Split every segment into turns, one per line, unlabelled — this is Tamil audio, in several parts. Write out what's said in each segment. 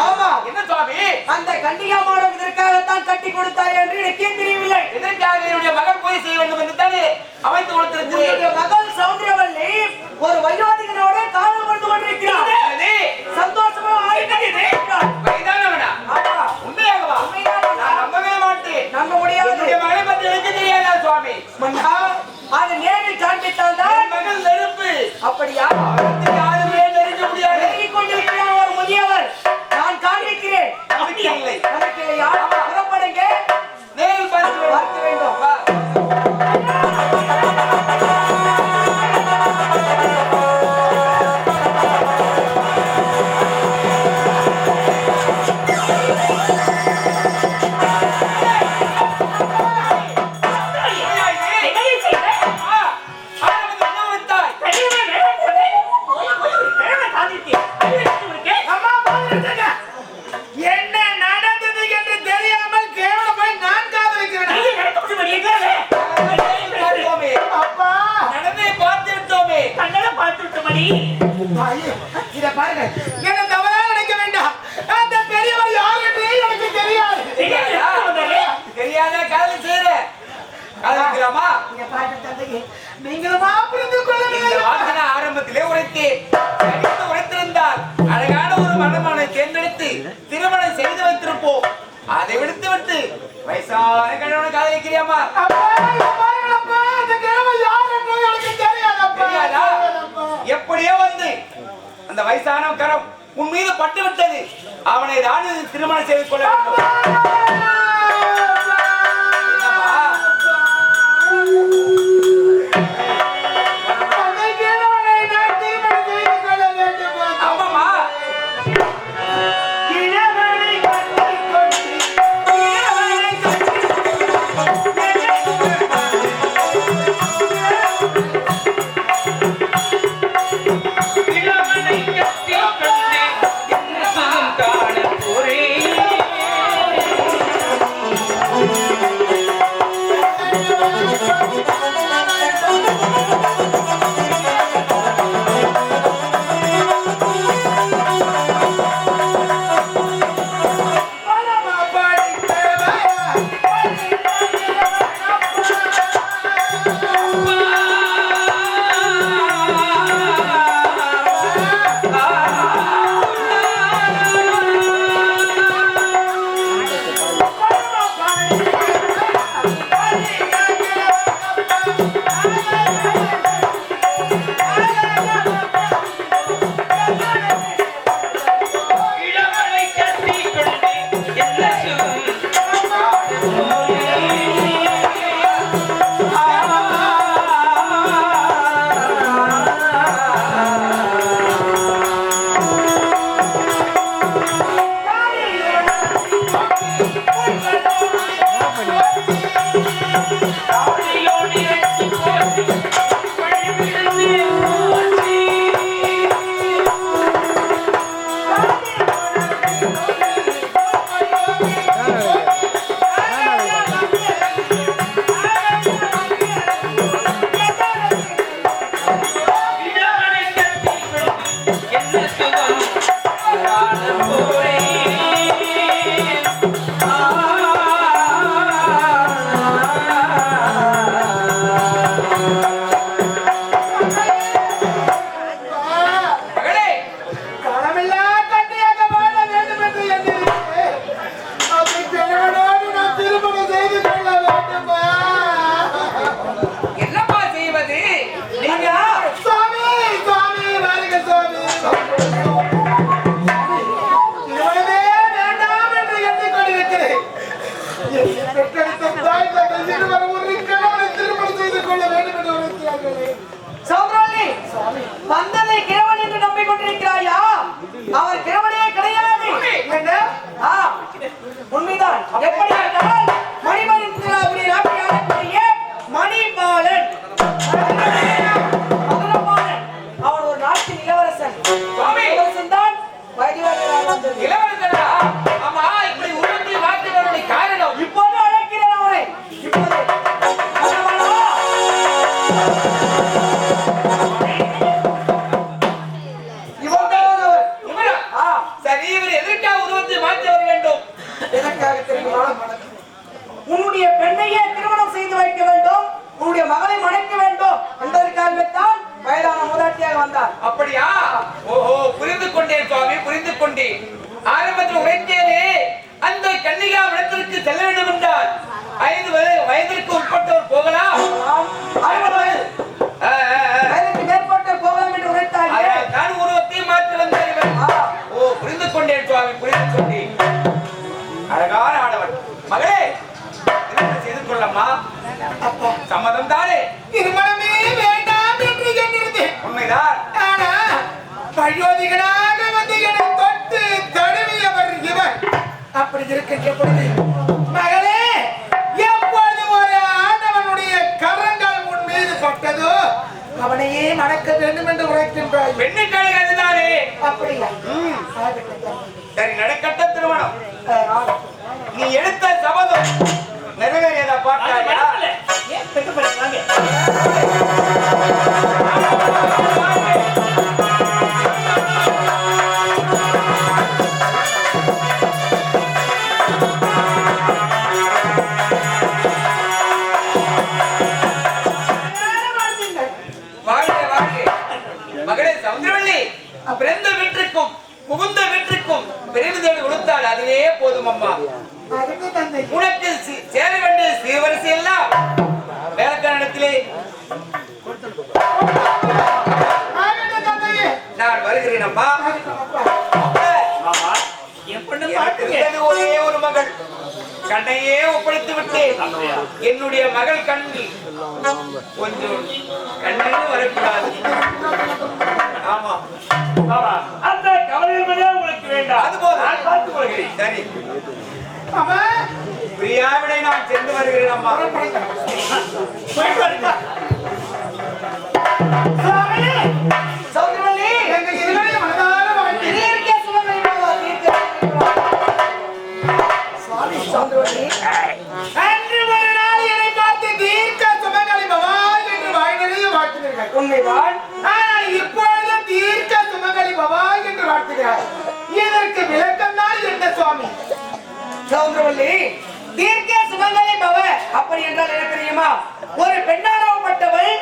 ஆமா.
என்ன சுவாமி?
அந்த கண்டிகா மாடம் இதற்காகத்தான் கட்டி கொடுத்தார் என்று எனக்கே தெரியவில்லை?
எதற்காக என்னுடைய மகள் போய் செய்ய வேண்டும் என்று தானே அமைத்து கொடுத்திருக்கிறேன்.
மகள் சௌந்தரவல்லி ஒரு வயோதிகனோட காதல் கொண்டு கொண்டிருக்கிறார் தவறா நினைக்க வேண்டாம் அந்த பெரியவர் யாருன்னு எனக்கு தெரியாது
தெரியாத
காது சேரு கலந்துக்கிறோமா
இங்க பாட்டு தந்தையே நீங்களுமா புரிந்து
அழகான ஒரு மனமான தேர்ந்தெடுத்து திருமணம் செய்து வைத்திருப்போம் அதை விடுத்து விட்டு வயசான கணவனை காதலிக்கிறியாமா எப்படியோ அந்த வயசான கரம் உன் மீது பட்டு விட்டது அவனை ராணுவ திருமணம் செய்து கொள்ள வேண்டும்.
வந்ததை கிழவன் என்று நம்பிக்கொண்டிருக்கிறாயா? அவர் கிழவனே கிடையாது. உண்மைதான். எப்படி செய்து
கொள்ளம்மா சம்மதம் தானே?
திருமணமே வேண்டாம் என்று எண்ணிருந்தேன்.
உண்மைதான்.
ஆனா பயோதிகனாக வந்து என்னை தொட்டு தழுவியவர் இவர். அப்படி இருக்கின்ற பொழுது மகளே எப்பொழுது ஒரு ஆண்டவனுடைய கரங்கள் உன் மீது பட்டதோ அவனையே மணக்க வேண்டும் என்று உரைக்கின்றாய்.
பெண்ணுக்கு அழகு அதுதானே?
அப்படியா.
சரி நடக்கட்ட திருமணம். நீ எடுத்த சபதம். நிறைவேறியதா கண்ணையே ஒப்படைத்து விட்டேன். என்னுடைய மகள் கண்ணில். கொஞ்சம் கண்ணீர் வரக்கூடாது. ஆமா.
அந்த கவலை உங்களுக்கு வேண்டாம்.
அது போதும்.
நான் பார்த்துக் கொள்கிறேன்.
சரி. பிரியாவிடை நான் சென்று வருகிறேன் அம்மா.
வாழ்த்தினீர்கள். ஆனால் இப்பொழுது தீர்க்க சுமங்கலி பவா என்று வாழ்த்துகிறார். இதற்கு விளக்கம் தான் என்ன சுவாமி. சௌந்தரவல்லி தீர்க்க சுமங்கலி பவ அப்படி என்றால் என்ன தெரியுமா? ஒரு பெண்ணானவப்பட்டவள்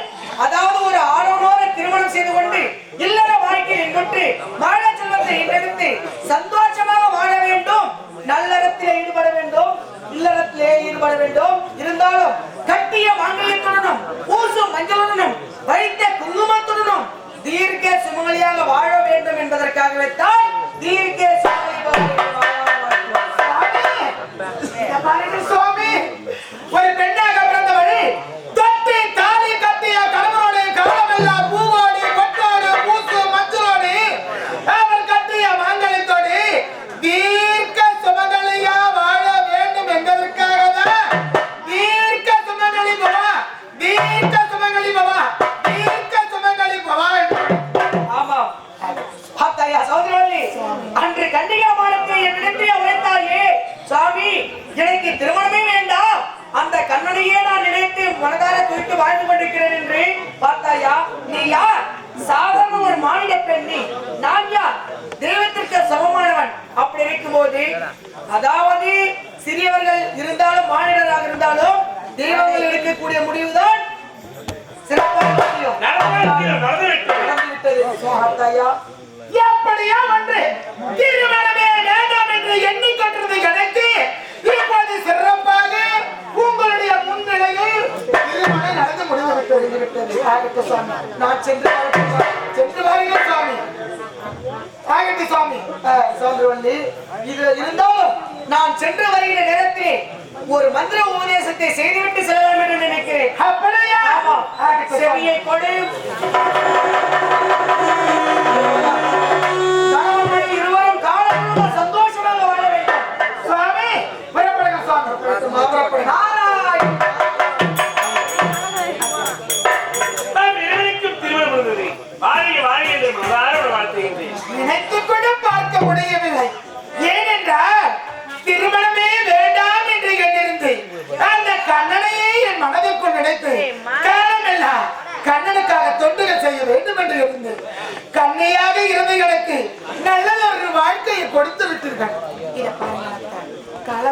அதாவது ஒரு ஆணவனோட திருமணம் செய்து கொண்டு இல்லற வாழ்க்கையை கொண்டு வாழ செல்வத்தை ஈட்டெடுத்து சந்தோஷமாக வாழ வேண்டும். நல்லறத்திலே ஈடுபட வேண்டும். இல்லறத்திலே ஈடுபட வேண்டும். இருந்தாலும் கட்டிய மாங்கல்யத்துடனும் ஊசும் மஞ்சளுடனும் வைத்த குங்குமத்துடனும் தீர்க்க சுமங்கலியாக வாழ வேண்டும் என்பதற்காகவே தான் தீர்க்க சுமங்கலி அதாவது சிறியவர்கள் இருந்தாலும் மாநிலராக இருந்தாலும் தெய்வங்கள் எடுக்கக்கூடிய முடிவுதான் சிறப்பாக முடியும்
நடந்து விட்டது, நடந்து விட்டது.
நடந்துவிட்டது சோஹர்தாயா. எப்படியா ஒன்று. திருமணமே வேண்டாம் என்று எண்ணிக்கொண்டிருந்த எனக்கு இப்போது சிறப்பாக உங்களுடைய முன்னிலையில் திருமணம் நடந்து முடிந்து விட்டது விட்டது. ஆகட்டும் சுவாமி நான் சென்று. சென்று வருகிறேன் சுவாமி ஆகட்டும் சுவாமி அஹ், சௌந்தரவல்லி இது இருந்தாலும் நான் சென்று வருகிற நேரத்தில் ஒரு மந்திர உபதேசத்தை செய்துவிட்டு செல்லலாம் என்று நினைக்கிறேன். அப்படியா? செவியை கொடு.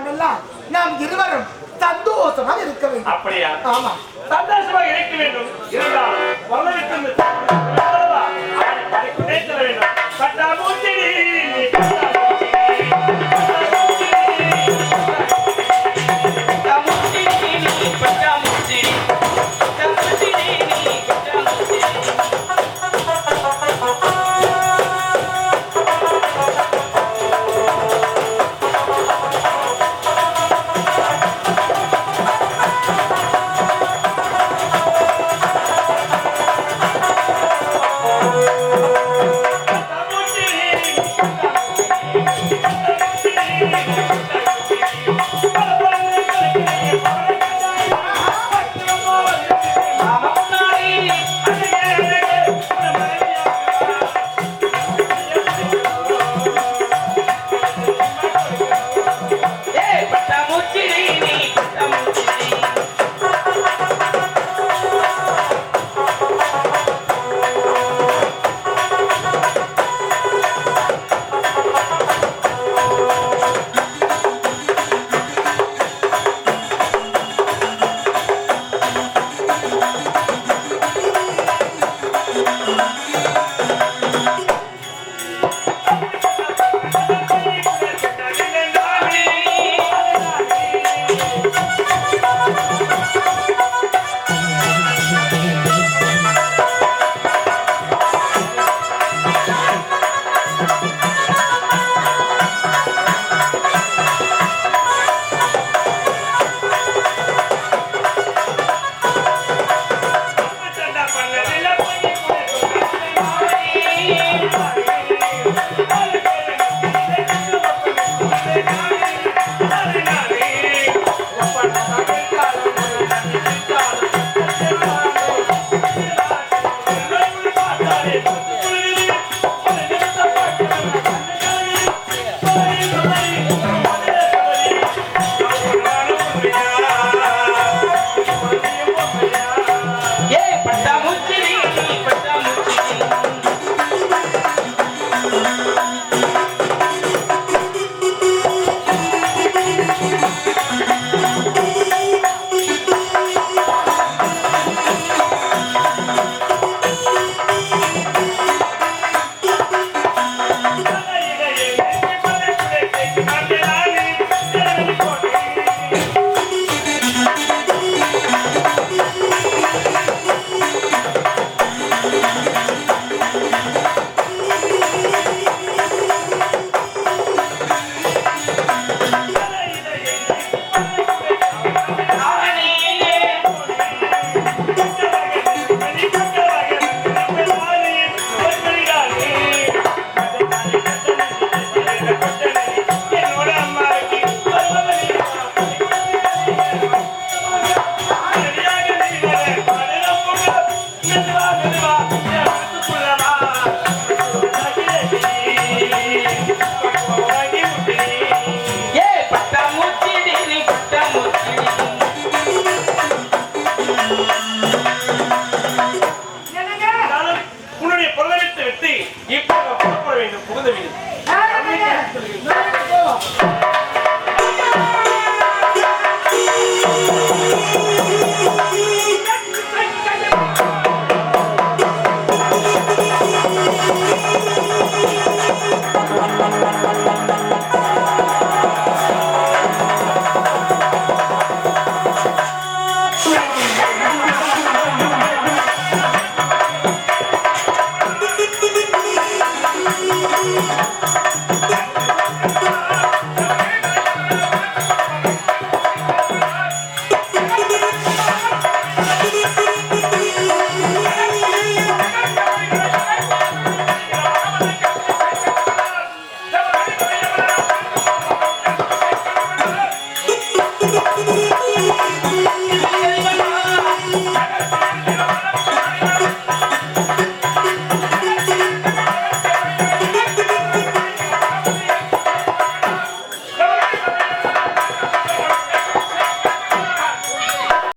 காலமெல்லாம் நாம் இருவரும் சந்தோஷமாக இருக்க வேண்டும்.
அப்படியா?
ஆமா.
சந்தோஷமாக இருக்க வேண்டும். Thank you.